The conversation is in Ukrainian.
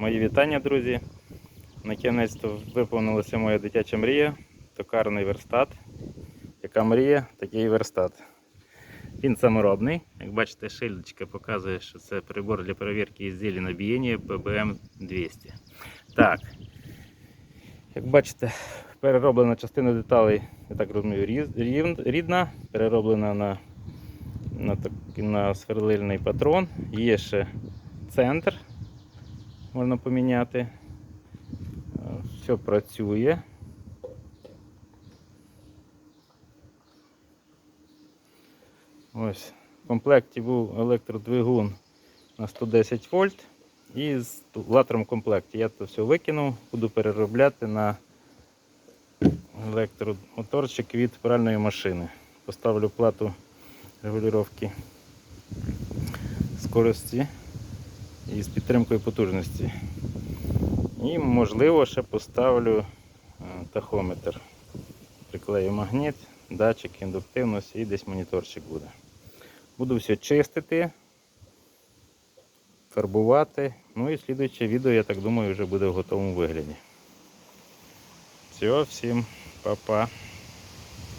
Мої вітання, друзі. Накінець-то виповнилася моя дитяча мрія. Токарний верстат. Яка мрія, такий верстат. Він саморобний. Як бачите, шильдочка показує, що це прибор для перевірки ізділі на бієння PBM 200. Так. Як бачите, перероблена частина деталей, я так розумію, рідна, перероблена на, на, на сверлильний патрон. Є ще центр, можна поміняти. Е, Все працює. Ось. В комплекті був електродвигун на 110 вольт. І з латером комплекті. Я це все викинув, буду переробляти на електромоторчик від пральної машини. Поставлю плату регулювання скорості і з підтримкою потужності. І можливо ще поставлю е, тахометр. Приклею магніт, датчик індуктивності і десь моніторчик буде. Буду все чистити, фарбувати. Ну і слідуюче відео, я так думаю, вже буде в готовому вигляді. Все, всім па-па.